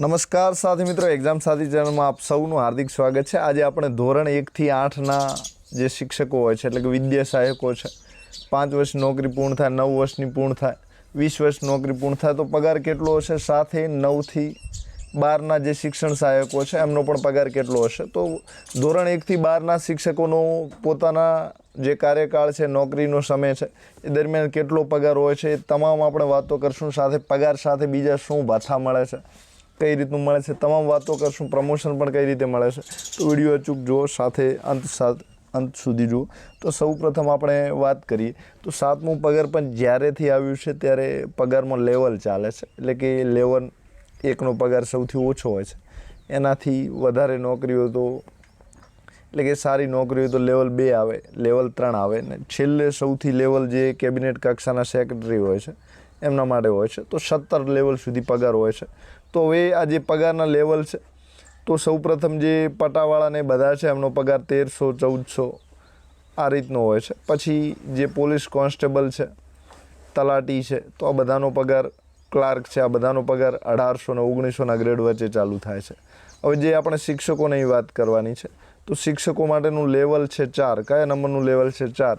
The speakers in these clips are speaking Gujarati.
નમસ્કાર સાથી મિત્રો એક્ઝામ સાથી ચેનલમાં આપ સૌનું હાર્દિક સ્વાગત છે. આજે આપણે ધોરણ એકથી આઠના જે શિક્ષકો હોય છે, એટલે કે વિદ્યા સહાયકો છે, પાંચ વર્ષ નોકરી પૂર્ણ થાય, નવ વર્ષની પૂર્ણ થાય, વીસ વર્ષ નોકરી પૂર્ણ થાય, તો પગાર કેટલો હશે? સાથે નવથી બારના જે શિક્ષણ સહાયકો છે, એમનો પણ પગાર કેટલો હશે? તો ધોરણ એકથી બારના શિક્ષકોનો પોતાના જે કાર્યકાળ છે, નોકરીનો સમય છે, એ દરમિયાન કેટલો પગાર હોય છે, એ તમામ આપણે વાતો કરશું. સાથે પગાર સાથે બીજા શું ભાથા મળે છે? કઈ રીતનું મળે છે, તમામ વાતો કરશું પ્રમોશન પણ કઈ રીતે મળે છે, તો વીડિયો અચૂક જુઓ, સાથે અંત સાથે અંત સુધી જુઓ. તો સૌ પ્રથમ આપણે વાત કરીએ, તો સાતમું પગાર પણ જ્યારેથી આવ્યું છે, ત્યારે પગારમાં લેવલ ચાલે છે, એટલે કે લેવલ એકનો પગાર સૌથી ઓછો હોય છે. એનાથી વધારે નોકરીઓ તો, એટલે કે સારી નોકરી હોય તો લેવલ બે આવે લેવલ ત્રણ આવે, ને છેલ્લે સૌથી લેવલ જે કેબિનેટ કક્ષાના સેક્રેટરી હોય છે, એમના માટે હોય છે, તો સત્તર લેવલ સુધી પગાર હોય છે. તો હવે આ જે પગારના લેવલ છે, તો સૌપ્રથમ જે પટાવાળાને બધા છે, એમનો પગાર તેરસો, ચૌદસો આ રીતનો હોય છે. પછી જે પોલીસ કોન્સ્ટેબલ છે, તલાટી છે, તો આ બધાનો પગાર ક્લાર્ક છે, આ બધાનો પગાર અઢારસો ને ઓગણીસોના ગ્રેડ વચ્ચે ચાલુ થાય છે. હવે જે આપણે શિક્ષકોની વાત કરવાની છે, તો શિક્ષકો માટેનું લેવલ છે ચાર. કયા નંબરનું લેવલ છે ચાર?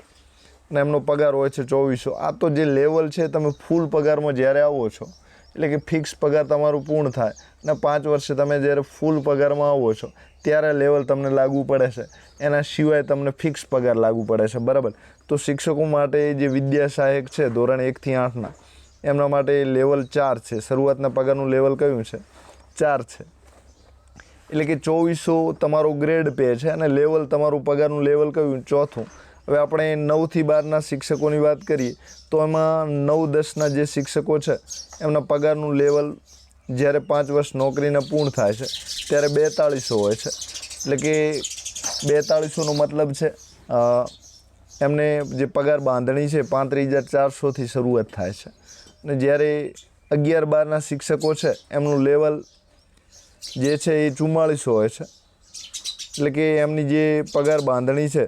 અને એમનો પગાર હોય છે ચોવીસો. આ તો જે લેવલ છે, તમે ફૂલ પગારમાં જ્યારે આવો છો એટલે કે ફિક્સ પગાર તમારું પૂર્ણ થાય અને પાંચ વર્ષે તમે જ્યારે ફૂલ પગારમાં આવો છો, ત્યારે લેવલ તમને લાગુ પડે છે. એના સિવાય તમને ફિક્સ પગાર લાગુ પડે છે, બરાબર? તો શિક્ષકો માટે જે વિદ્યા સહાયક છે, ધોરણ એકથી આઠના એમના માટે લેવલ ચાર છે. શરૂઆતના પગારનું લેવલ કયું છે? ચાર છે. એટલે કે ચોવીસો તમારો ગ્રેડ પે છે અને લેવલ તમારું પગારનું લેવલ કયું? ચોથું. હવે આપણે નવથી બારના શિક્ષકોની વાત કરીએ, તો એમાં નવ દસના જે શિક્ષકો છે, એમના પગારનું લેવલ જ્યારે પાંચ વર્ષ નોકરીને પૂર્ણ થાય છે, ત્યારે બેતાળીસો હોય છે. એટલે કે બેતાળીસોનો મતલબ છે એમને જે પગાર બાંધણી છે પાંત્રીસ હજાર ચારસોથી શરૂઆત થાય છે. અને જ્યારે અગિયાર બારના શિક્ષકો છે, એમનું લેવલ જે છે એ ચુમ્માળીસો હોય છે. એટલે કે એમની જે પગાર બાંધણી છે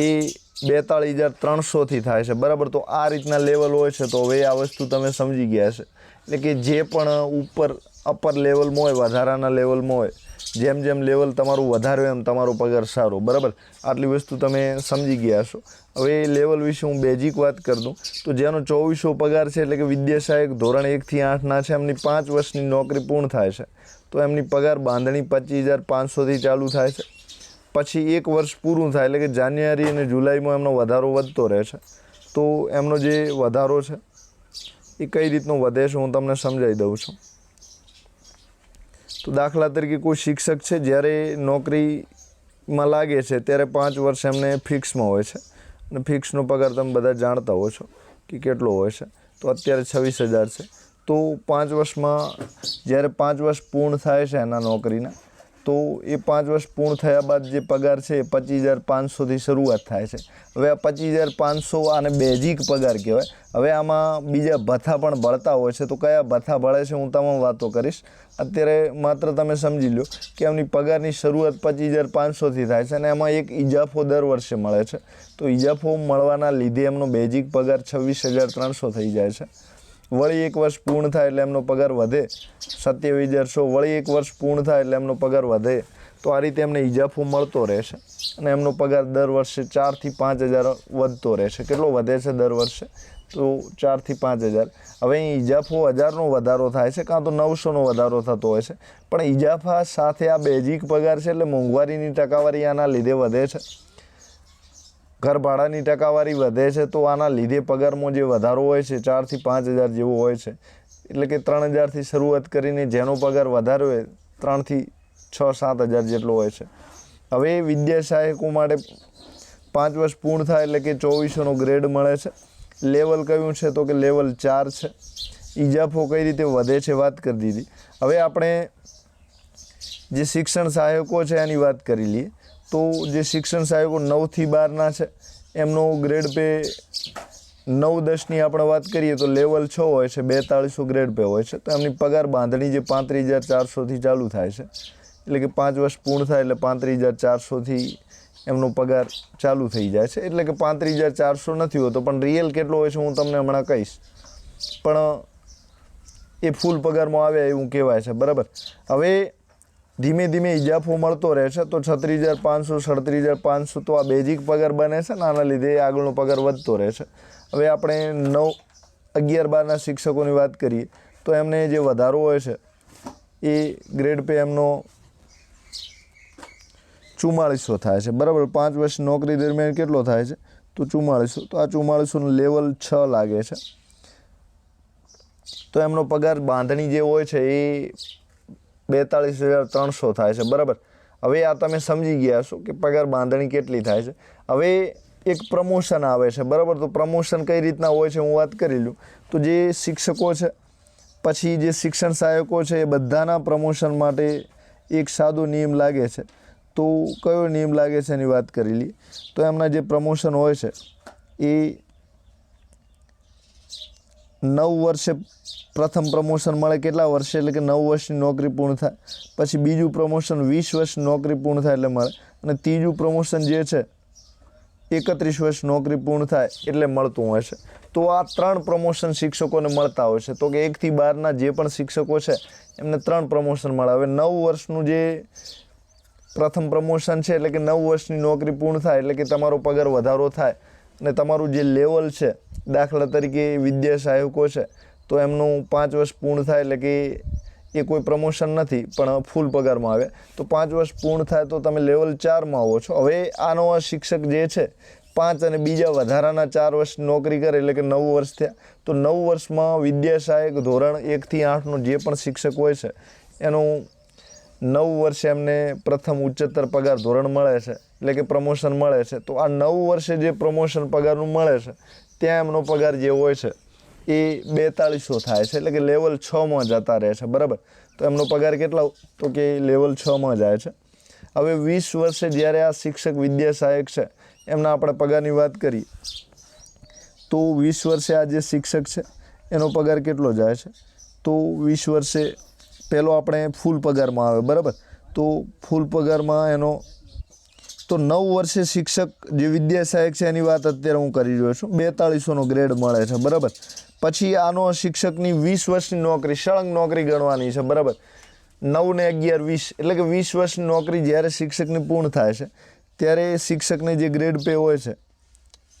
એ બેતાળીસ હજાર ત્રણસોથી થાય છે. બરાબર? તો આ રીતના લેવલ હોય છે, તો હવે આ વસ્તુ તમે સમજી ગયા છે એટલે કે જે પણ ઉપર, અપર લેવલમાં હોય, વધારાના લેવલમાં હોય, જેમ જેમ લેવલ તમારું વધારે એમ તમારો પગાર સારો. બરાબર? આટલી વસ્તુ તમે સમજી ગયા છો હવે એ લેવલ વિશે હું બેઝિક વાત કરી દઉં. તો જેનો ચોવીસો પગાર છે, એટલે કે વિદ્યા સહાયક ધોરણ એકથી આઠના છે, એમની પાંચ વર્ષની નોકરી પૂર્ણ થાય છે. તો એમની પગાર બાંધણી પચીસ હજાર પાંચસોથી ચાલુ થાય છે. પછી એક વર્ષ પૂરું થાય, એટલે કે જાન્યુઆરી અને જુલાઈમાં એમનો વધારો વધતો રહે છે. તો એમનો જે વધારો છે, એ કઈ રીતનો વધે છે, હું તમને સમજાવી દઉં છું. તો દાખલા તરીકે કોઈ શિક્ષક છે, જ્યારે નોકરીમાં લાગે છે, ત્યારે પાંચ વર્ષ એમને ફિક્સમાં હોય છે. અને ફિક્સનો પગાર તમે બધા જાણતા હો છો કે કેટલો હોય છે. તો અત્યારે છવ્વીસ હજાર છે. તો પાંચ વર્ષમાં જ્યારે પાંચ વર્ષ પૂર્ણ થાય છે એના નોકરીના તો એ પાંચ વર્ષ પૂર્ણ થયા બાદ જે પગાર છે એ પચીસ હજાર પાંચસોથી શરૂઆત થાય છે. હવે આ પચીસ હજાર પાંચસો આને બેઝિક પગાર કહેવાય. હવે આમાં બીજા ભથ્થા પણ ભળતા હોય છે. તો કયા ભથ્થા ભળે છે હું તમામ વાતો કરીશ. અત્યારે માત્ર તમે સમજી લો કે એમની પગારની શરૂઆત પચીસ હજાર પાંચસોથી થાય છે અને એમાં એક ઇજાફો દર વર્ષે મળે છે. તો ઇજાફો મળવાના લીધે એમનો બેઝિક પગાર છવ્વીસ હજાર ત્રણસો થઈ જાય છે. વળી એક વર્ષ પૂર્ણ થાય એટલે એમનો પગાર વધે. સત્યાવીસ વિદ્યાર્થીઓ વળી એક વર્ષ પૂર્ણ થાય એટલે એમનો પગાર વધે. તો આ રીતે એમને ઇજાફો મળતો રહેશે અને એમનો પગાર દર વર્ષે ચારથી પાંચ હજાર વધતો રહેશે. કેટલો વધે છે દર વર્ષે? તો ચારથી પાંચ હજાર. હવે અહીં ઇજાફો હજારનો વધારો થાય છે કાં તો નવસોનો વધારો થતો હોય છે. પણ ઇજાફા સાથે આ બેઝિક પગાર છે એટલે મોંઘવારીની ટકાવારી આના લીધે વધે છે. ઘર ભાડાની ટકાવારી વધે છે, તો આના લીધે પગારમાં જે વધારો હોય છે ચારથી પાંચ હજાર જેવો હોય છે. એટલે કે ત્રણ હજારથી શરૂઆત કરીને જેનો પગાર વધારે હોય ત્રણથી છ, સાત હજાર જેટલો હોય છે. હવે વિદ્યા સહાયકો માટે પાંચ વર્ષ પૂર્ણ થાય એટલે કે ચોવીસોનો ગ્રેડ મળે છે. લેવલ કયું છે, તો કે લેવલ ચાર છે. ઇજાફો કઈ રીતે વધે છે, વાત કરી દીધી. હવે આપણે જે શિક્ષણ સહાયકો છે, એની વાત કરી લઈએ. તો જે શિક્ષણ સહાયકો નવથી બારના છે, એમનો ગ્રેડ પે નવ દસની આપણે વાત કરીએ તો લેવલ છ હોય છે, બેતાળીસો ગ્રેડ પે હોય છે. તો એમની પગાર બાંધણી જે પાંત્રીસ હજાર ચારસોથી ચાલુ થાય છે. એટલે કે પાંચ વર્ષ પૂર્ણ થાય એટલે પાંત્રીસ હજાર ચારસોથી એમનો પગાર ચાલુ થઈ જાય છે. એટલે કે પાંત્રીસ હજાર ચારસો નથી હોતો, પણ રિયલ કેટલો હોય છે હું તમને હમણાં કહીશ. પણ એ ફૂલ પગારમાં આવે એવું કહેવાય છે, બરાબર? હવે ધીમે ધીમે ઇજાફો મળતો રહેશે તો છત્રીસ હજાર પાંચસો, સડત્રીસ હજાર પાંચસો તો આ બેઝિક પગાર બને છે ને આના લીધે આગળનો પગાર વધતો રહેશે. હવે આપણે નવ, અગિયાર, બારના શિક્ષકોની વાત કરીએ તો એમને જે વધારો હોય છે, એ ગ્રેડ પે એમનો ચુમ્માળીસો થાય છે. બરાબર, પાંચ વર્ષ નોકરી દરમિયાન કેટલો થાય છે? તો ચુમ્માળીસો. તો આ ચુમ્માળીસોનું લેવલ છ લાગે છે. તો એમનો પગાર બાંધણી જે હોય છે એ બેતાળીસ હજાર ત્રણસો થાય છે, બરાબર? હવે આ તમે સમજી ગયા છો કે પગાર બાંધણી કેટલી થાય છે. હવે એક પ્રમોશન આવે છે, બરાબર? તો પ્રમોશન કઈ રીતના હોય છે, હું વાત કરી લઉં. તો જે શિક્ષકો છે, પછી જે શિક્ષણ સહાયકો છે, એ બધાના પ્રમોશન માટે એક સાદો નિયમ લાગે છે. તો કયો નિયમ લાગે છે એની વાત કરી લઈએ. તો એમના જે પ્રમોશન હોય છે, એ નવ વર્ષે પ્રથમ પ્રમોશન મળે કેટલા વર્ષે? એટલે કે નવ વર્ષની નોકરી પૂર્ણ થાય. પછી બીજું પ્રમોશન વીસ વર્ષ નોકરી પૂર્ણ થાય એટલે મળે. અને ત્રીજું પ્રમોશન જે છે, એકત્રીસ વર્ષ નોકરી પૂર્ણ થાય એટલે મળતું હોય છે. તો આ ત્રણ પ્રમોશન શિક્ષકોને મળતા હોય છે. તો કે એકથી બારના જે પણ શિક્ષકો છે, એમને ત્રણ પ્રમોશન મળે. હવે નવ વર્ષનું જે પ્રથમ પ્રમોશન છે, એટલે કે નવ વર્ષની નોકરી પૂર્ણ થાય એટલે કે તમારો પગાર વધારો થાય. અને તમારું જે લેવલ છે, દાખલા તરીકે વિદ્યા સહાયકો છે તો એમનું પાંચ વર્ષ પૂર્ણ થાય એટલે કે એ કોઈ પ્રમોશન નથી, પણ ફૂલ પગારમાં આવે. તો પાંચ વર્ષ પૂર્ણ થાય તો તમે લેવલ ચારમાં આવો છો. હવે આનો શિક્ષક જે છે, પાંચ અને બીજા વધારાના ચાર વર્ષ નોકરી કરે એટલે કે નવ વર્ષ થયા, તો નવ વર્ષમાં વિદ્યા સહાયક ધોરણ એકથી આઠનો જે પણ શિક્ષક હોય છે, એનું નવ વર્ષે એમને પ્રથમ ઉચ્ચતર પગાર ધોરણ મળે છે, એટલે કે પ્રમોશન મળે છે. તો આ નવ વર્ષે જે પ્રમોશન પગારનું મળે છે, ત્યાં એમનો પગાર જે હોય છે એ બેતાળીસો થાય છે, એટલે કે લેવલ છમાં જતા રહે છે, બરાબર? તો એમનો પગાર કેટલો તો કે લેવલ છમાં જાય છે. હવે વીસ વર્ષે જ્યારે આ શિક્ષક વિદ્યા સહાયક છે, એમના આપણે પગારની વાત કરીએ, તો વીસ વર્ષે આ જે શિક્ષક છે, એનો પગાર કેટલો જાય છે? તો વીસ વર્ષે પહેલો આપણે ફૂલ પગારમાં આવે, બરાબર? તો ફૂલ પગારમાં એનો તો નવ વર્ષે શિક્ષક જે વિદ્યા સહાયક છે એની વાત અત્યારે હું કરી રહ્યો છું. બેતાળીસોનો ગ્રેડ મળે છે, બરાબર? પછી આનો શિક્ષકની વીસ વર્ષની નોકરી, સળંગ નોકરી ગણવાની છે, બરાબર? નવ ને અગિયાર વીસ, એટલે કે વીસ વર્ષની નોકરી જ્યારે શિક્ષકની પૂર્ણ થાય છે, ત્યારે શિક્ષકને જે ગ્રેડ પે હોય છે,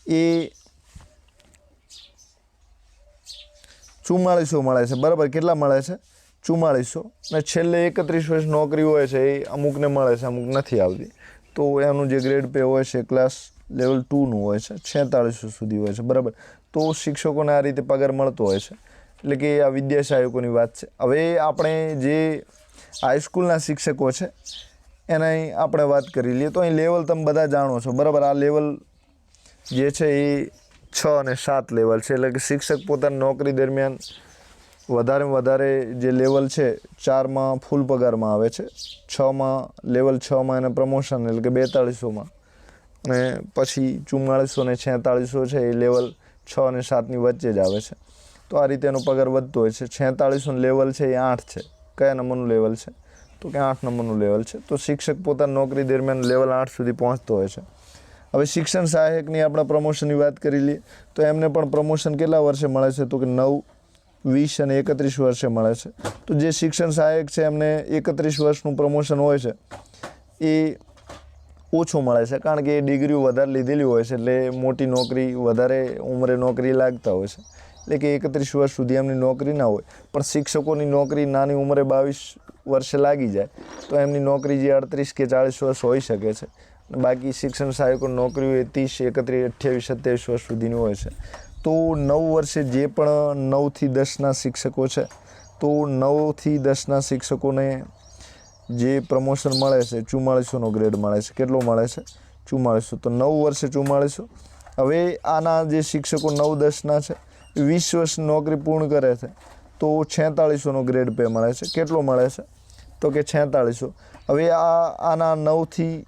એ ચુમ્માળીસો મળે છે, બરાબર? કેટલા મળે છે? ચુમ્માળીસો. ને છેલ્લે એકત્રીસ વર્ષ નોકરી હોય છે, એ અમુકને મળે છે, અમુક નથી આવતી. તો એનું જે ગ્રેડ પે હોય છે ક્લાસ લેવલ ટુનું હોય છે, છેતાળીસો સુધી હોય છે, બરાબર. તો શિક્ષકોને આ રીતે પગાર મળતો હોય છે. એટલે કે આ વિદ્યા સહાયકોની વાત છે. હવે આપણે જે હાઈસ્કૂલના શિક્ષકો છે, એને આપણે વાત કરી લઈએ. તો અહીં લેવલ તમે બધા જાણો છો, બરાબર. આ લેવલ જે છે એ છ અને સાત લેવલ છે. એટલે કે શિક્ષક પોતાની નોકરી દરમિયાન વધારે વધારે જે લેવલ છે, ચારમાં ફૂલ પગારમાં આવે છે. છમાં લેવલ છમાં એને પ્રમોશન એટલે કે બેતાળીસોમાં. અને પછી ચુમ્માળીસો ને છેતાળીસો છે એ લેવલ છ અને સાતની વચ્ચે જ આવે છે. તો આ રીતે એનો પગાર વધતો હોય છે. છેતાળીસોનું લેવલ છે એ આઠ છે. કયા નંબરનું લેવલ છે? તો કે આઠ નંબરનું લેવલ છે. તો શિક્ષક પોતાની નોકરી દરમિયાન લેવલ આઠ સુધી પહોંચતો હોય છે. હવે શિક્ષણ સહાયકની આપણે પ્રમોશનની વાત કરી લઈએ, તો એમને પણ પ્રમોશન કેટલા વર્ષે મળે છે? તો કે નવ વીસ અને એકત્રીસ વર્ષે મળે છે. તો જે શિક્ષણ સહાયક છે, એમને એકત્રીસ વર્ષનું પ્રમોશન હોય છે, એ ઓછું મળે છે, કારણ કે એ ડિગ્રીઓ વધારે લીધેલી હોય છે, એટલે મોટી નોકરી વધારે ઉંમરે નોકરી લાગતા હોય છે. એટલે કે એકત્રીસ વર્ષ સુધી એમની નોકરી ના હોય. પણ શિક્ષકોની નોકરી નાની ઉંમરે બાવીસ વર્ષે લાગી જાય, તો એમની નોકરી જે અડત્રીસ કે ચાળીસ વર્ષ હોઈ શકે છે. બાકી શિક્ષણ સહાયકો નોકરીઓ એ ત્રીસ, એકત્રીસ, અઠ્યાવીસ, સત્યાવીસ વર્ષ સુધીની હોય છે. તો નવ વર્ષે જે પણ નવથી દસના શિક્ષકો છે, તો નવથી દસના શિક્ષકોને જે પ્રમોશન મળે છે ચુમ્માળીસોનો ગ્રેડ મળે છે, કેટલો મળે છે? ચુમ્માળીસો તો નવ વર્ષે ચુમ્માળીસો હવે આના જે શિક્ષકો નવ, દસના છે, વીસ વર્ષ નોકરી પૂર્ણ કરે છે, તો છેતાળીસોનો ગ્રેડ પે મળે છે. કેટલો મળે છે? તો કે છેતાળીસો. હવે આ, આના નવથી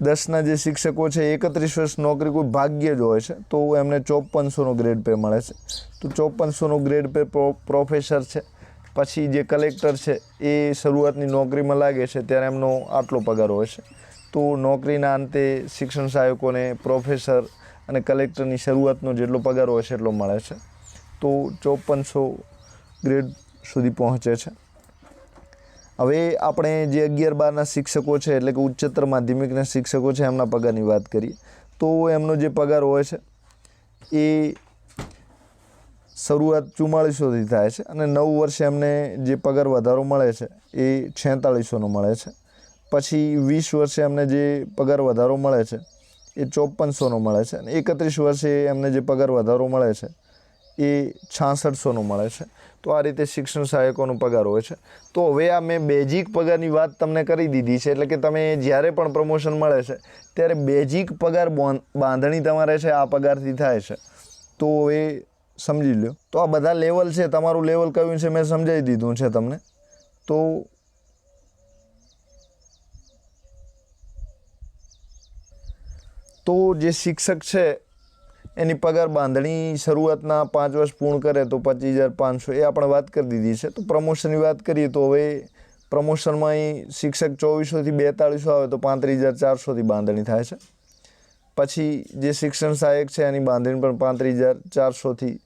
દસના જે શિક્ષકો છે એકત્રીસ વર્ષ નોકરી કોઈ ભાગ્ય જ હોય છે, તો એમને ચોપનસોનો ગ્રેડ પે મળે છે. તો ચોપનસોનો ગ્રેડ પે પ્રો, પ્રોફેસર છે, પછી જે કલેક્ટર છે, એ શરૂઆતની નોકરીમાં લાગે છે, ત્યારે એમનો આટલો પગાર હોય છે. તો નોકરીના અંતે શિક્ષણ સહાયકોને પ્રોફેસર અને કલેક્ટરની શરૂઆતનો જેટલો પગાર હોય છે, એટલો મળે છે. તો ચોપનસો ગ્રેડ સુધી પહોંચે છે. હવે આપણે જે અગિયાર બારના શિક્ષકો છે, એટલે કે ઉચ્ચતર માધ્યમિકના શિક્ષકો છે, એમના પગારની વાત કરીએ, તો એમનો જે પગાર હોય છે, એ શરૂઆત ચુમ્માળીસોથી થાય છે અને નવ વર્ષે એમને જે પગાર વધારો મળે છે, એ છેતાળીસોનો મળે છે. પછી વીસ વર્ષે એમને જે પગાર વધારો મળે છે, એ ચોપનસોનો મળે છે અને એકત્રીસ વર્ષે એમને જે પગાર વધારો મળે છે એ છાસઠસોનો મળે છે. તો આ રીતે શિક્ષણ સહાયકોનો પગાર હોય છે. તો હવે આ મેં બેઝિક પગારની વાત તમને કરી દીધી છે, એટલે કે તમે જ્યારે પણ પ્રમોશન મળે છે, ત્યારે બેઝિક પગાર બાંધણી તમારે છે, આ પગારથી થાય છે. તો એ સમજી લો તો આ બધા લેવલ છે, તમારું લેવલ કયું છે મેં સમજાવી દીધું છે તમને. તો તો જે શિક્ષક છે એની પગાર બાંધણી શરૂઆતના પાંચ વર્ષ પૂર્ણ કરે તો પચીસ હજાર પાંચસો એ આપણે વાત કરી દીધી છે. તો પ્રમોશનની વાત કરીએ તો હવે પ્રમોશનમાં શિક્ષક ચોવીસોથી બેતાળીસો આવે તો પાંત્રીસ હજાર ચારસોથી બાંધણી થાય છે. પછી જે શિક્ષણ સહાયક છે એની બાંધણી પણ પાંત્રીસ હજાર ચારસોથી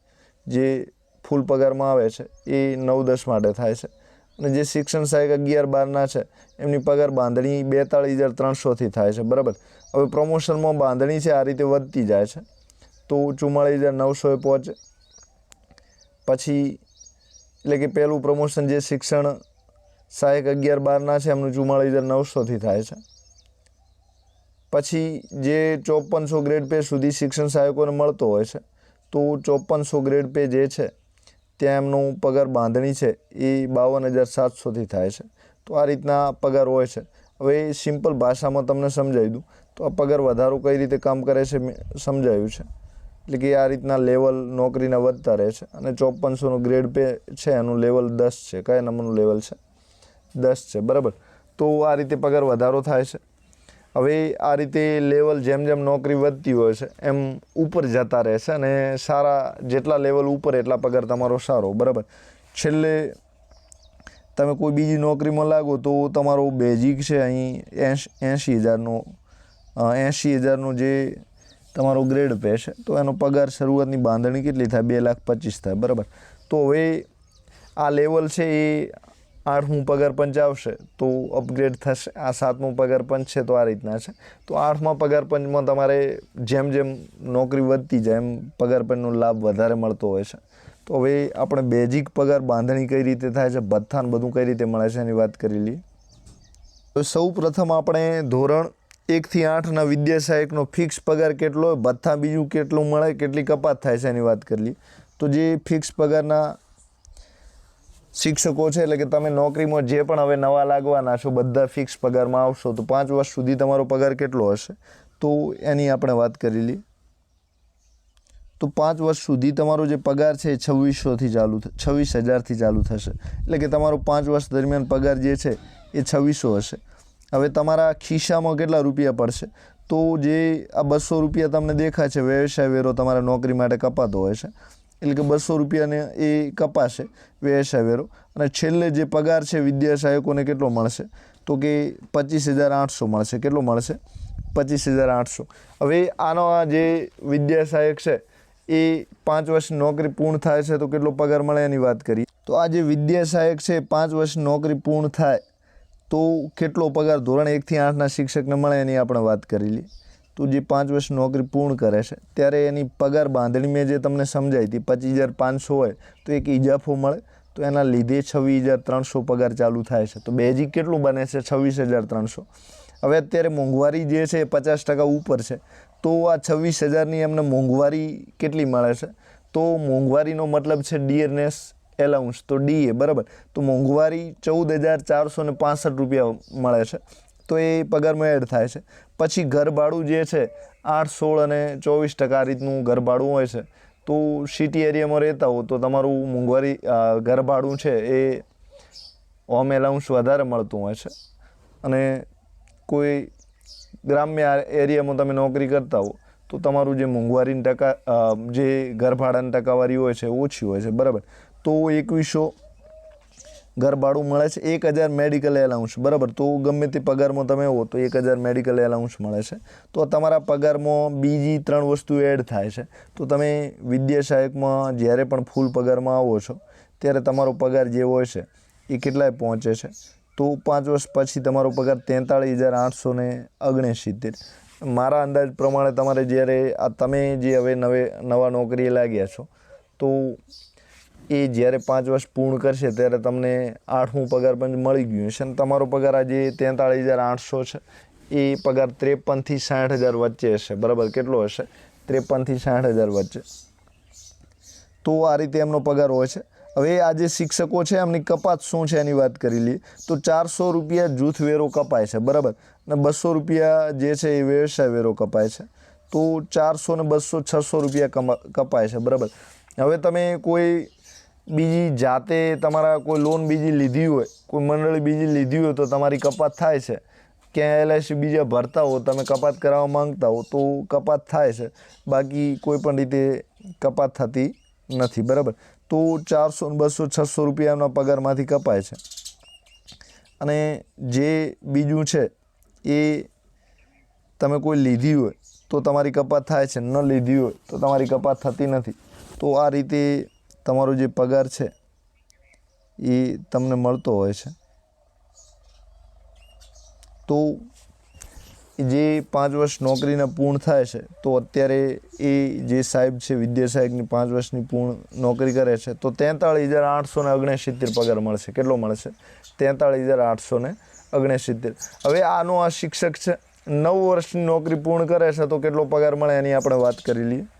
જે ફૂલ પગારમાં આવે છે એ નવ દસ માટે થાય છે. અને જે શિક્ષણ સહાયક અગિયાર બારના છે એમની પગાર બાંધણી બેતાળીસ હજાર ત્રણસોથી થાય છે. બરાબર? હવે પ્રમોશનમાં બાંધણી છે, આ રીતે વધતી જાય છે. તો ચુમ્માળીસ હજાર નવસોએ પહોંચે. પછી એટલે કે પહેલું પ્રમોશન જે શિક્ષણ સહાયક અગિયાર બારના છે, એમનું ચુમ્માળીસ હજાર નવસોથી થાય છે. પછી જે ચોપનસો ગ્રેડ પે સુધી શિક્ષણ સહાયકોને મળતો હોય છે, તો ચોપનસો ગ્રેડ પે જે છે, ત્યાં એમનું પગાર બાંધણી છે, એ બાવન હજાર સાતસોથી થાય છે. તો આ રીતના પગાર હોય છે. હવે સિમ્પલ ભાષામાં તમને સમજાવી દઉં. તો આ પગાર વધારો કઈ રીતે કામ કરે છે સમજાયું છે. એટલે કે આ રીતના લેવલ નોકરીના વધતા રહે છે અને ચોપનસોનું ગ્રેડ પે છે, એનું લેવલ દસ છે. કયા નંબરનું લેવલ છે? દસ છે. બરાબર. તો આ રીતે પગાર વધારો થાય છે. હવે આ રીતે લેવલ જેમ જેમ નોકરી વધતી હોય છે, એમ ઉપર જતા રહે છે અને સારા જેટલા લેવલ ઉપર એટલા પગાર તમારો સારો. બરાબર. છેલ્લે તમે કોઈ બીજી નોકરીમાં લાગો તો તમારો બેઝિક છે અહીં એંશ, એંશી હજારનો એંશી હજારનો જે તમારો ગ્રેડ પે છે તો એનો પગાર શરૂઆતની બાંધણી કેટલી થાય? બે લાખ પચીસ થાય, બરાબર. તો હવે આ લેવલ છે એ આઠમું પગાર પંચ આવશે, તો અપગ્રેડ થશે. આ સાતમું પગાર પંચ છે, તો આ રીતના છે. તો આઠમા પગાર પંચમાં તમારે જેમ જેમ નોકરી વધતી જાય, એમ પગાર પંચનો લાભ વધારે મળતો હોય છે. તો હવે આપણે બેઝિક પગાર બાંધણી કઈ રીતે થાય છે, ભથ્થાન બધું કઈ રીતે મળે છે, એની વાત કરી લઈએ. તો સૌ પ્રથમ આપણે ધોરણ એકથી આઠના વિદ્યા સહાયકનો ફિક્સ પગાર કેટલો હોય, ભથ્થા બીજું કેટલું મળે, કેટલી કપાત થાય છે એની વાત કરી લઈએ. તો જે ફિક્સ પગારના શિક્ષકો છે, એટલે કે તમે નોકરીમાં જે પણ હવે નવા લાગવાના છો, બધા ફિક્સ પગારમાં આવશો, તો પાંચ વર્ષ સુધી તમારો પગાર કેટલો હશે? તો એની આપણે વાત કરી લઈએ. તો પાંચ વર્ષ સુધી તમારો જે પગાર છે એ છવ્વીસોથી ચાલુ છવ્વીસ હજારથી ચાલુ થશે. એટલે કે તમારો પાંચ વર્ષ દરમિયાન પગાર જે છે એ છવ્વીસો હશે. હવે તમારા ખિસ્સામાં કેટલા રૂપિયા પડશે? તો જે આ બસો રૂપિયા તમને દેખાય છે, વ્યવસાય વેરો તમારા નોકરી માટે કપાતો હોય છે, એટલે કે બસો રૂપિયાને એ કપાશે વ્યવસાય વેરો. અને છેલ્લે જે પગાર છે વિદ્યા સહાયકોને કેટલો મળશે? તો કે પચીસ હજાર આઠસો મળશે. કેટલો મળશે? પચીસ હજાર આઠસો. હવે આનો આ જે વિદ્યા સહાયક છે, એ પાંચ વર્ષ નોકરી પૂર્ણ થાય છે, તો કેટલો પગાર મળે એની વાત કરીએ? તો આ જે વિદ્યા સહાયક છે પાંચ વર્ષ નોકરી પૂર્ણ થાય તો કેટલો પગાર ધોરણ એકથી આઠના શિક્ષકને મળે એની આપણે વાત કરી લઈએ તો જે પાંચ વર્ષ નોકરી પૂર્ણ કરે છે, ત્યારે એની પગાર બાંધણી મેં જે તમને સમજાવી હતી, પચીસ હજાર પાંચસો હોય, તો એક ઇજાફો મળે. તો એના લીધે છવ્વીસ હજાર ત્રણસો પગાર ચાલુ થાય છે. તો બેઝિક કેટલું બને છે? છવ્વીસ હજાર ત્રણસો. હવે અત્યારે મોંઘવારી જે છે એ પચાસ ટકા ઉપર છે. તો આ છવ્વીસ હજારની એમને મોંઘવારી કેટલી મળે છે? તો મોંઘવારીનો મતલબ છે ડિયરનેસ એલાઉન્સ તો ડીએ બરાબર? તો મોંઘવારી ચૌદ હજાર ચારસો ને પાસઠ રૂપિયા મળે છે. તો એ પગારમાં એડ થાય છે. પછી ઘર ભાડું જે છે આઠ સોળ અને ચોવીસ ટકા રીતનું ઘર ભાડું હોય છે. તો સિટી એરિયામાં રહેતા હો તો તમારું મોંઘવારી અ, ઘર ભાડું છે એ હોમ એલાઉન્સ વધારે મળતું હોય છે. અને કોઈ ગ્રામ્ય એરિયામાં તમે નોકરી કરતા હો તો તમારું જે મોંઘવારીની ટકા જે ઘર ભાડાની ટકાવારી હોય છે ઓછી હોય છે બરાબર? તો એકવીસો ઘર ભાડું મળે છે. એક હજાર મેડિકલ એલાઉન્સ બરાબર. તો ગમે તે પગારમાં તમે હો તો એક હજાર મેડિકલ એલાઉન્સ મળે છે. તો તમારા પગારમાં બીજી ત્રણ વસ્તુ એડ થાય છે. તો તમે વિદ્યા સહાયકમાં જ્યારે પણ ફૂલ પગારમાં આવો છો, ત્યારે તમારો પગાર જે હોય છે, એ કેટલાય પહોંચે છે? તો પાંચ વર્ષ પછી તમારો પગાર તેતાળીસ હજાર આઠસો ને ઓગણસિત્તેર. મારા અંદાજ પ્રમાણે તમારે જ્યારે આ તમે જે હવે નવે, નવા નોકરીએ લાગ્યા છો, તો એ જ્યારે પાંચ વર્ષ પૂર્ણ કરશે ત્યારે તમને આઠમું પગાર પંચ મળી ગયું હશે અને તમારો પગાર આજે તેતાળીસ હજાર આઠસો છે. એ પગાર ત્રેપનથી સાઠ હજાર વચ્ચે હશે. બરાબર? કેટલો હશે? ત્રેપનથી સાઠ હજાર વચ્ચે. તો આ રીતે એમનો પગાર હોય છે. હવે આ જે શિક્ષકો છે, એમની કપાત શું છે એની વાત કરી લઈએ. તો ચારસો રૂપિયા જૂથ વેરો કપાય છે. બરાબર? અને બસો રૂપિયા જે છે એ વ્યવસાય વેરો કપાય છે. તો ચારસો ને બસો છસો રૂપિયા કપાય છે. બરાબર? હવે તમે કોઈ બીજી જાતે તમારા કોઈ લોન બીજી લીધી હોય, કોઈ મંડળી બીજી લીધી હોય તો તમારી કપાત થાય છે. ક્યાં એલઆઈસી બીજા ભરતા હો તમે કપાત કરાવવા માંગતા હો તો કપાત થાય છે. બાકી કોઈ પણ રીતે કપાત થતી નથી, બરાબર? તો ચારસો બસો, છસો રૂપિયાના પગારમાંથી કપાય છે. અને જે બીજું છે, એ તમે કોઈ લીધી હોય તો તમારી કપાત થાય છે. ન લીધી હોય તો તમારી કપાત થતી નથી. તો આ રીતે તમારો જે પગાર છે, એ તમને મળતો હોય છે. તો જે પાંચ વર્ષ નોકરીના પૂર્ણ થાય છે, તો અત્યારે એ જે સાહેબ છે, વિદ્યા સાહેબની પાંચ વર્ષની પૂર્ણ નોકરી કરે છે, તો તેતાળીસ હજાર આઠસો ને ઓગણસિત્તેર પગાર મળશે. કેટલો મળશે? તેતાળીસ હજાર આઠસો ને ઓગણસિત્તેર. હવે આનો આ શિક્ષક છે, નવ વર્ષની નોકરી પૂર્ણ કરે છે, તો કેટલો પગાર મળે એની આપણે વાત કરી લઈએ.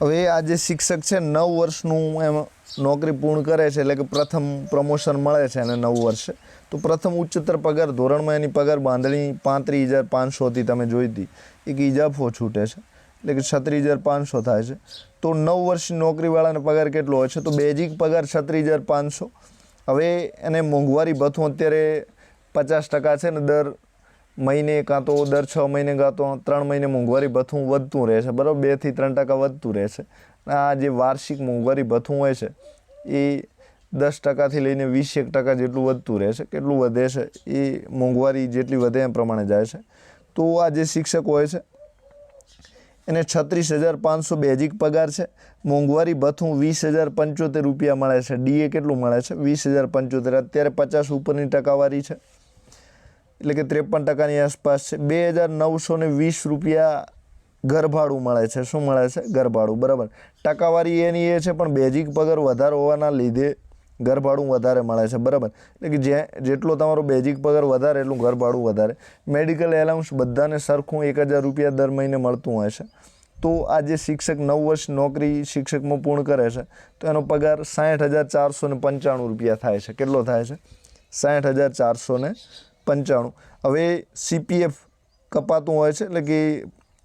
હવે આ જે શિક્ષક છે, નવ વર્ષનું એમ નોકરી પૂર્ણ કરે છે, એટલે કે પ્રથમ પ્રમોશન મળે છે એને નવ વર્ષે. તો પ્રથમ ઉચ્ચતર પગાર, ધોરણમાં એની પગાર બાંધણી પાંત્રીસ હજાર પાંચસોથી તમે જોઈ હતી. એક ઇજાફો છૂટે છે, એટલે કે છત્રીસ હજાર પાંચસો થાય છે. તો નવ વર્ષની નોકરીવાળાનો પગાર કેટલો હોય છે? તો બેઝિક પગાર છત્રીસ હજાર પાંચસો. હવે એને મોંઘવારી ભથ્થું અત્યારે પચાસ ટકા છે ને, દર મહિને કાં તો દર છ મહિને કાં તો ત્રણ મહિને મોંઘવારી ભથ્થું વધતું રહે છે, બરાબર? બેથી ત્રણ ટકા વધતું રહે છે. આ જે વાર્ષિક મોંઘવારી ભથ્થું હોય છે, એ દસ ટકાથી લઈને વીસ એક ટકા જેટલું વધતું રહે છે, કેટલું વધે છે, એ મોંઘવારી જેટલી વધે એ પ્રમાણે જાય છે. તો આ જે શિક્ષક હોય છે, એને છત્રીસ હજાર પાંચસો બેઝિક પગાર છે, મોંઘવારી ભથ્થું વીસ હજાર પંચોતેર રૂપિયા મળે છે, ડીએ કેટલું મળે છે? વીસ હજાર પંચોતેર, અત્યારે પચાસ ઉપરની ટકાવારી છે. એટલે કે ત્રેપન ટકાની આસપાસ છે. બે હજાર નવસો ને વીસ રૂપિયા ઘરભાડું મળે છે. શું મળે છે? ઘરભાડું. બરાબર. ટકાવારી એની એ છે, પણ બેઝિક પગાર વધારે હોવાના લીધે ઘરભાડું વધારે મળે છે. બરાબર. એટલે કે જે જેટલો તમારો બેઝિક પગાર વધારે, એટલું ઘરભાડું વધારે. મેડિકલ એલાઉન્સ બધાને સરખું એક હજાર રૂપિયા દર મહિને મળતું હોય છે. તો આ જે શિક્ષક નવ વર્ષ નોકરી શિક્ષકમાં પૂર્ણ કરે છે, તો એનો પગાર સાઠ હજાર ચારસો પંચાણું રૂપિયા થાય છે. કેટલો થાય છે? સાઠ હજાર ચારસો પંચાણું. હવે સીપીએફ કપાતું હોય છે, એટલે કે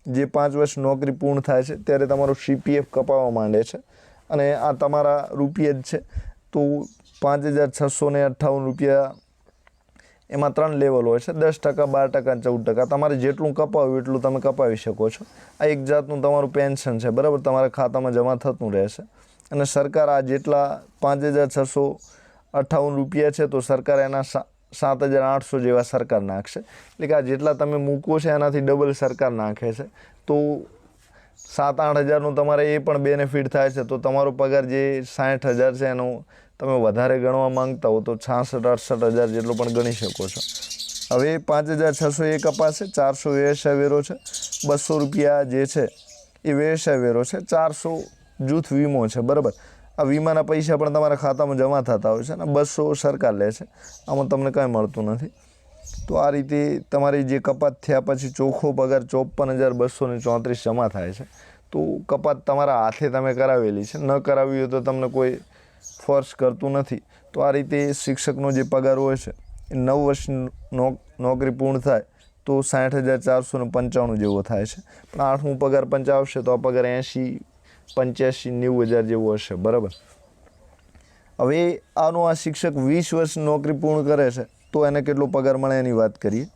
જે પાંચ વર્ષ નોકરી પૂર્ણ થાય છે, ત્યારે તમારું સીપીએફ કપાવવા માંડે છે. અને આ તમારા રૂપિયા જ છે. તો પાંચ હજાર છસો ને અઠ્ઠાવન રૂપિયા એમાં ત્રણ લેવલ હોય છે. દસ ટકા, બાર ટકા ચૌદ ટકા. તમારે જેટલું કપાવ્યું એટલું તમે કપાવી શકો છો. આ એક જાતનું તમારું પેન્શન છે, બરાબર? તમારા ખાતામાં જમા થતું રહેશે. અને સરકાર આ જેટલા પાંચ હજાર છસો અઠ્ઠાવન રૂપિયા છે, તો સરકાર એના સાત હજાર આઠસો જેવા સરકાર નાખશે. એટલે કે આ જેટલા તમે મૂકો છો, એનાથી ડબલ સરકાર નાખે છે. તો સાત આઠ હજારનું તમારે એ પણ બેનિફિટ થાય છે. તો તમારો પગાર જે સાઠ હજાર છે, એનો તમે વધારે ગણવા માંગતા હો, તો છાસઠ, અડસઠ હજાર જેટલો પણ ગણી શકો છો. હવે પાંચ હજાર છસો એ કપાશે ચારસો વ્યવસાય વેરો છે. બસો રૂપિયા જે છે, એ વ્યવસાય વેરો છે. ચારસો જૂથ વીમો છે, બરાબર. આ વીમાના પૈસા પણ તમારા ખાતામાં જમા થતા હોય છે અને બસો સરકાર લે છે. આમાં તમને કાંઈ મળતું નથી. તો આ રીતે તમારી જે કપાત થયા પછી ચોખ્ખો પગાર ચોપન હજાર બસો ને ચોત્રીસ જમા થાય છે. તો કપાત તમારા હાથે તમે કરાવેલી છે. ન કરાવી હોય તો તમને કોઈ ફોર્સ કરતું નથી. તો આ રીતે શિક્ષકનો જે પગાર હોય છે, એ નવ વર્ષ નો નોકરી પૂર્ણ થાય તો સાઠ હજાર ચારસો ને પંચાણું જેવો થાય છે. પણ આઠમું પગાર પંચાવશે તો આ પગાર એંશી પંચ્યાસી નેવું હજાર જેવું હશે, બરાબર? હવે આનો આ શિક્ષક વીસ વર્ષ નોકરી પૂર્ણ કરે છે, તો એને કેટલો પગાર મળે એની વાત કરીએ?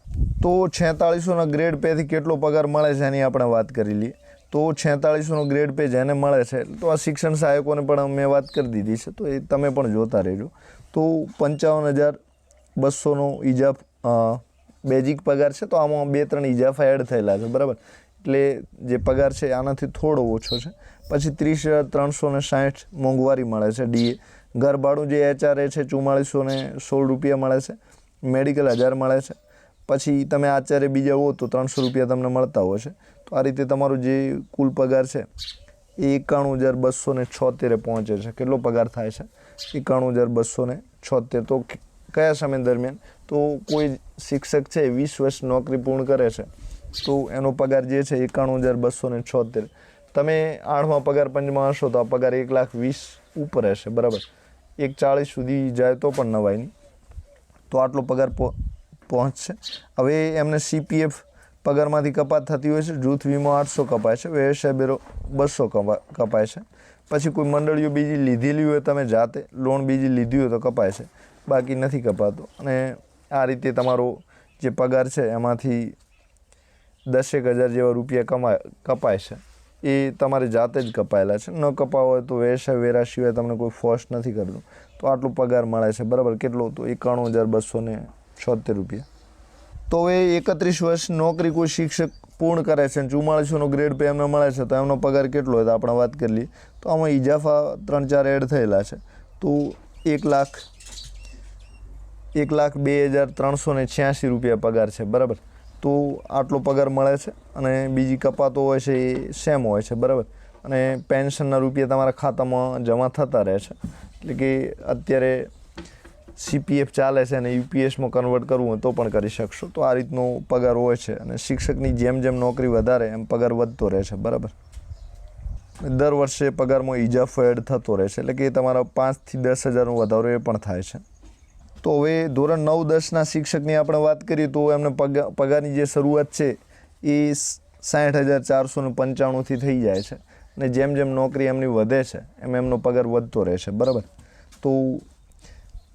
તો છેતાળીસોના ગ્રેડ પેથી કેટલો પગાર મળે છે એની આપણે વાત કરી લઈએ. તો છેતાળીસોનો ગ્રેડ પે જેને મળે છે, તો આ શિક્ષણ સહાયકોને પણ મેં વાત કરી દીધી છે, તો એ તમે પણ જોતા રહેજો. તો પંચાવન હજાર બસોનો ઇજાફ બેઝિક પગાર છે, તો આમાં બે ત્રણ ઇજાફા એડ થયેલા છે, બરાબર? એટલે જે પગાર છે આનાથી થોડો ઓછો છે. પછી ત્રીસ, ત્રણસો ને સાઠ મોંઘવારી મળે છે. ડીએ ઘર ભાડું જે એચઆરએ છે, ચુમ્માળીસો ને સોળ રૂપિયા મળે છે. મેડિકલ હજાર મળે છે. પછી તમે આચાર્ય બીજા હો તો ત્રણસો રૂપિયા તમને મળતા હોય છે. તો આ રીતે તમારો જે કુલ પગાર છે, એ એકાણું હજાર બસો ને છોતેરે પહોંચે છે. કેટલો પગાર થાય છે? એકાણું હજાર બસો ને છોતેર. તો કયા સમય દરમિયાન? તો કોઈ શિક્ષક છે, વીસ વર્ષ નોકરી પૂર્ણ કરે છે, તો એનો પગાર જે છે, એકાણું હજાર બસો ને છોતેર. તમે આઠમા પગાર પંચમાં હશો તો આ પગાર એક લાખ વીસ ઉપર હશે, બરાબર? એક ચાળીસ સુધી જાય તો પણ નવાય નહીં તો આટલો પગાર પહોંચશે. હવે એમને સીપીએફ પગારમાંથી કપાત થતી હોય છે, જૂથ વીમો આઠસો કપાય છે વ્યવસાય બેરો બસો કપા, કપાય છે. પછી કોઈ મંડળીઓ બીજી લીધેલી હોય, તમે જાતે લોન બીજી લીધી હોય તો કપાય છે. બાકી નથી કપાતો. અને આ રીતે તમારો જે પગાર છે, એમાંથી દસેક હજાર જેવા રૂપિયા કમાય, કપાય છે. એ તમારે જાતે જ કપાયેલા છે. ન કપાવો હોય તો વેશ વેરા સિવાય તમને કોઈ ફોર્સ નથી કરતું. તો આટલું પગાર મળે છે. બરાબર? કેટલું તો એકાણું હજાર બસો ને છોતેર રૂપિયા. તો એ એકત્રીસ વર્ષ નોકરી કોઈ શિક્ષક પૂર્ણ કરે છે અને ચુમ્માળીસોનો ગ્રેડ પે એમને મળે છે, તો એમનો પગાર કેટલો હોય તો આપણે વાત કરી લઈએ. તો આમાં ઇજાફા ત્રણ ચાર એડ થયેલા છે. તો એક લાખ એક લાખ બે હજાર ત્રણસો ને છ્યાસી રૂપિયા પગાર છે. બરાબર? તો આટલો પગાર મળે છે અને બીજી કપાતો હોય છે એ સેમ હોય છે, બરાબર? અને પેન્શનના રૂપિયા તમારા ખાતામાં જમા થતા રહે છે. એટલે કે અત્યારે સીપીએફ ચાલે છે અને યુપીએસમાં કન્વર્ટ કરવું હોય તો પણ કરી શકશો. તો આ રીતનો પગાર હોય છે અને શિક્ષકની જેમ જેમ નોકરી વધારે, એમ પગાર વધતો રહે છે, બરાબર? દર વર્ષે પગારમાં ઇજાફો એડ થતો રહે છે. એટલે કે તમારા પાંચથી દસ હજારનો વધારો એ પણ થાય છે. તો હવે ધોરણ નવ, દસના શિક્ષકની આપણે વાત કરીએ તો એમને પગાર પગારની જે શરૂઆત છે એ સાઠ હજાર ચારસો ને પંચાણુંથી થઈ જાય છે. અને જેમ જેમ નોકરી એમની વધે છે, એમ એમનો પગાર વધતો રહે છે. બરાબર? તો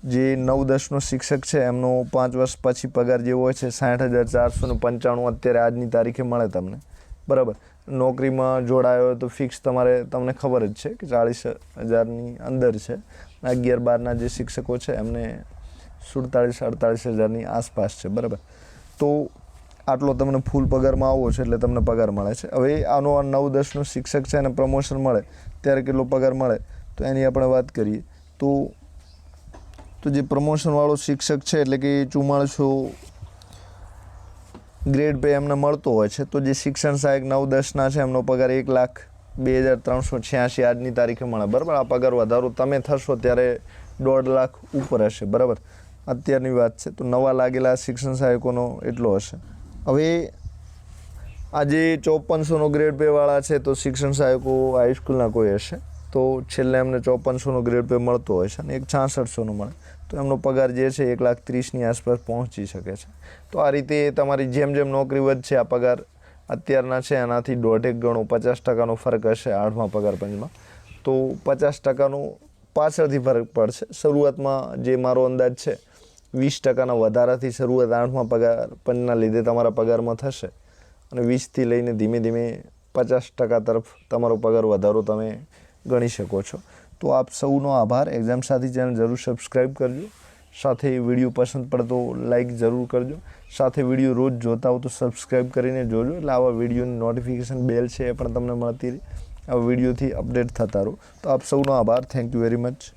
જે નવ, દસનો શિક્ષક છે, એમનો પાંચ વર્ષ પછી પગાર જે હોય છે, સાઠ હજાર ચારસો ને પંચાણું અત્યારે આજની તારીખે મળે તમને. બરાબર? નોકરીમાં જોડાયો હોય તો ફિક્સ તમારે, તમને ખબર જ છે કે ચાળીસ હજારની અંદર છે. અગિયાર, બારના જે શિક્ષકો છે, એમને સુડતાળીસ, અડતાળીસ હજારની આસપાસ છે, બરાબર? તો આટલો તમને ફૂલ પગારમાં આવો છે એટલે તમને પગાર મળે છે. હવે આનો આ નવ, દસનો શિક્ષક છે એને પ્રમોશન મળે, ત્યારે કેટલો પગાર મળે? તો એની આપણે વાત કરીએ. તો તો જે પ્રમોશનવાળો શિક્ષક છે, એટલે કે ચુમ્માળીસો ગ્રેડ પે એમને મળતો હોય છે, તો જે શિક્ષણ સહાયક નવ, દસના છે, એમનો પગાર એક લાખ બે હજાર ત્રણસો છ્યાસી આજની તારીખે મળે, બરાબર? આ પગાર વધારો તમે થશો ત્યારે દોઢ લાખ ઉપર હશે, બરાબર? અત્યારની વાત છે, તો નવા લાગેલા શિક્ષણ સહાયકોનો એટલો હશે. હવે આજે ચોપનસોનો ગ્રેડ પેવાળા છે, તો શિક્ષણ સહાયકો હાઈસ્કૂલના કોઈ હશે? તો છેલ્લે એમને ચોપનસોનો ગ્રેડ પે મળતો હોય છે અને એક છાસઠસોનો મળે. તો એમનો પગાર જે છે, એક લાખ ત્રીસની આસપાસ પહોંચી શકે છે. તો આ રીતે તમારી જેમ જેમ નોકરી વધશે, આ પગાર અત્યારના છે, એનાથી દોઢેક ગણો પચાસ ટકાનો ફરક હશે આઠમા પગાર પંચમાં. તો પચાસ ટકાનો પાછળથી ફરક પડશે. શરૂઆતમાં જે મારો અંદાજ છે વીસ ટકાના વધારાથી શરૂઆત આઠમા પગાર પંચના લીધે તમારા પગારમાં થશે. અને વીસથી લઈને ધીમે ધીમે પચાસ ટકા તરફ તમારો પગાર વધારો તમે ગણી શકો છો. તો આપ સૌનો આભાર. એક્ઝામ સાથી ચેનલ જરૂર સબસ્ક્રાઈબ કરજો. સાથે વીડિયો પસંદ પડતો લાઇક જરૂર કરજો. સાથે વીડિયો રોજ જોતા હો તો સબસ્ક્રાઈબ કરીને જોજો. એટલે આવા વિડીયોની નોટિફિકેશન બેલ છે એ પણ તમને મળતી રહે. આ વિડીયોથી અપડેટ થતા રહો. તો આપ સૌનો આભાર. Thank you very much